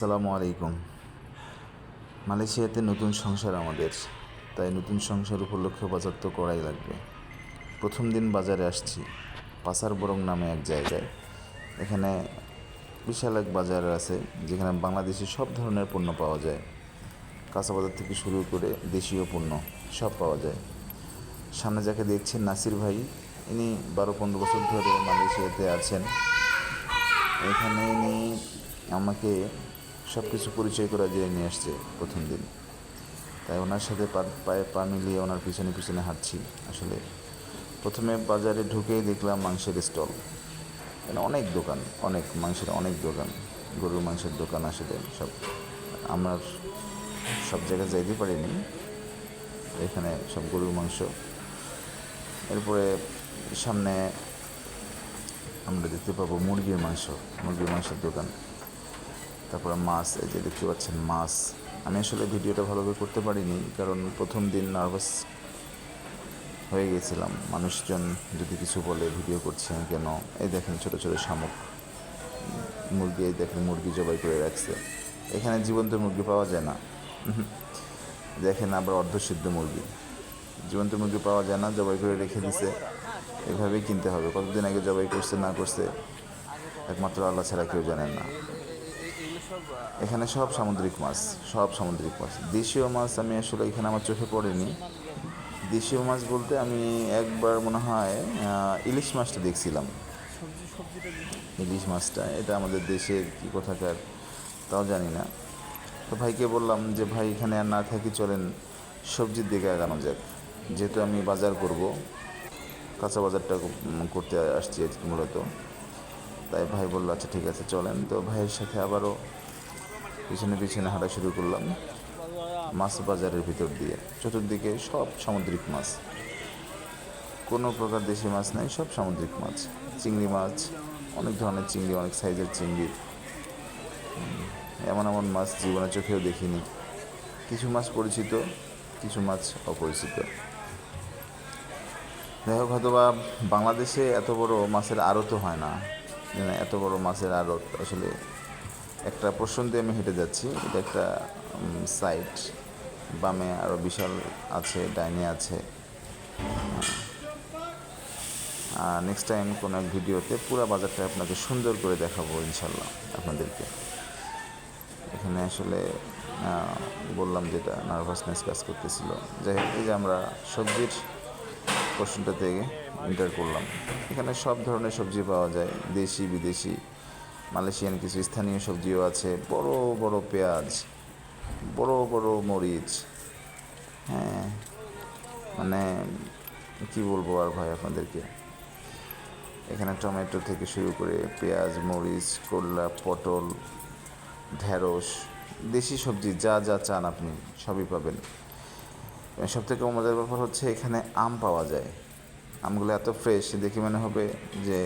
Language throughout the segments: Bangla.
আসসালামু আলাইকুম। মালয়েশিয়াতে নতুন সংসার আমাদের, তাই নতুন সংসার উপলক্ষে বাজার তো করাই লাগবে। প্রথম দিন বাজারে আসছি, পাসার বরং নামে এক জায়গায়। এখানে বিশাল এক বাজার আছে, যেখানে বাংলাদেশি সব ধরনের পণ্য পাওয়া যায়। কাঁচা বাজার থেকে শুরু করে দেশীয় পণ্য সব পাওয়া যায়। সামনে যাকে দেখছেন নাসির ভাই, ইনি বারো পনেরো বছর ধরে মালয়েশিয়াতে আছেন। এখানে ইনি আমাকে সব কিছু পরিচয় করা দিয়ে নিয়ে আসছে প্রথম দিন। তাই ওনার সাথে পায়ে পা মিলিয়ে ওনার পিছনে পিছনে হাঁটছি। আসলে প্রথমে বাজারে ঢুকেই দেখলাম মাংসের স্টল। এখানে অনেক দোকান, অনেক মাংসের, অনেক দোকান। গরুর মাংসের দোকান আসলে সব। আমার সব জায়গায় যাইতে পারিনি। এখানে সব গরুর মাংস। এরপরে সামনে আমরা দেখতে পাবো মুরগির মাংস, মুরগির মাংসের দোকান। তারপরে মাছ, এই যে দেখতে পাচ্ছেন মাছ। আমি আসলে ভিডিওটা ভালোভাবে করতে পারিনি, কারণ প্রথম দিন নার্ভাস হয়ে গেছিলাম মানুষজন যদি কিছু বলে ভিডিও করছেন কেন? এই দেখেন ছোট ছোট শামুক। মুরগি, এই দেখেন মুরগি জবাই করে রাখছে। এখানে জীবন্ত মুরগি পাওয়া যায় না। দেখেন আবার অর্ধসিদ্ধ মুরগি। জীবন্ত মুরগি পাওয়া যায় না, জবাই করে রেখে দিছে। এভাবেই কিনতে হবে। কতদিন আগে জবাই করছে, না করছে, একমাত্র আল্লাহ ছাড়া কেউ জানেন না। এখানে সব সামুদ্রিক মাছ সব সামুদ্রিক মাছ। দেশীয় মাছ আমি আসলে এখানে আমার চোখে পড়েনি। দেশীয় মাছ বলতে আমি একবার মনে হয় ইলিশ মাছটা দেখছিলাম। ইলিশ মাছটা এটা আমাদের দেশের কি কোথাকার তাও জানি না। তো ভাইকে বললাম যে ভাই এখানে আর না থাকি চলেন সবজির দিকে আগানো যাক। যেহেতু আমি বাজার করব কাঁচা বাজারটা করতে আসছি আজকে মূলত। তাই ভাই বলল আচ্ছা ঠিক আছে, চলেন। তো ভাইয়ের সাথে আবারও পিছনে পিছনে হাঁটা শুরু করলাম, মাছ বাজারের ভিতর দিয়ে। চতুর্দিকে সব সামুদ্রিক মাছ। কোনো প্রকার দেশি মাছ নাই, সব সামুদ্রিক মাছ। চিংড়ি মাছ, অনেক ধরনের চিংড়ি, অনেক সাইজের চিংড়ি। এমন এমন মাছ জীবনে চোখেও দেখিনি। কিছু মাছ পরিচিত, কিছু মাছ অপরিচিত। হোক হয়তো বা বাংলাদেশে এত বড় মাছের আড়ত হয় না। মানে এত বড় মাছের আড়ত। আসলে একটা পোর্শন দিয়ে আমি হেঁটে যাচ্ছি। এটা একটা সাইট বামে আরও বিশাল আছে, ডাইনে আছে। নেক্সট টাইম কোনো এক ভিডিওতে পুরো বাজারটা আপনাকে সুন্দর করে দেখাবো, ইনশাল্লাহ, আপনাদেরকে। এখানে আসলে বললাম যেটা নার্ভাসনেস কাজ করতেছিল। যাই হোক, এই যে আমরা সবজির পোর্শনটাতে এন্টার করলাম। এখানে সব ধরনের সবজি পাওয়া যায়। দেশি, বিদেশি, মালয়েশিয়ান কিছু স্থানীয় সবজিও আছে। বড় বড় পেঁয়াজ, বড় বড় মরিচ হ্যাঁ মানে কি বলব আর ভাই আপনাদেরকে? এখানে টমেটো থেকে শুরু করে পেঁয়াজ, মরিচ, করলা, পটল, ঢেঁড়স, দেশি সবজি যা যা চান আপনি সবই পাবেন। সব থেকে মজার ব্যাপার হচ্ছে এখানে আম পাওয়া যায়। আমগুলো এত ফ্রেশ দেখে মনে হবে যে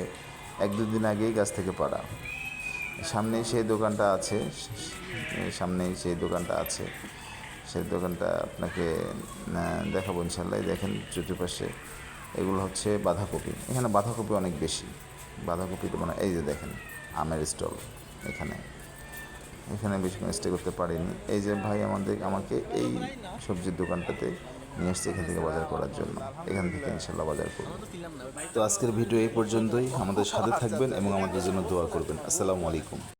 এক দুদিন আগেই গাছ থেকে পাড়া। সামনেই সেই দোকানটা আছে, সামনেই সেই দোকানটা আছে। সেই দোকানটা আপনাকে দেখাবো ইনশাল্লাহ দেখেন চতুর্পাশে, এগুলো হচ্ছে বাঁধাকপি। এখানে বাঁধাকপি অনেক বেশি। বাঁধাকপি তো মানে এই যে দেখেন, আমের স্টল এখানে। এখানে বেশিক্ষণ স্টে করতে পারিনি। এই যে ভাই আমাদের, আমাকে এই সবজির দোকানটাতে নিয়ে আসছে এখান থেকে বাজার করার জন্য। এখান থেকে ইনশাল্লাহ বাজার করব। তো আজকের ভিডিও এই পর্যন্তই। আমাদের সাথে থাকবেন এবং আমাদের জন্য দোয়া করবেন। আসসালামু আলাইকুম।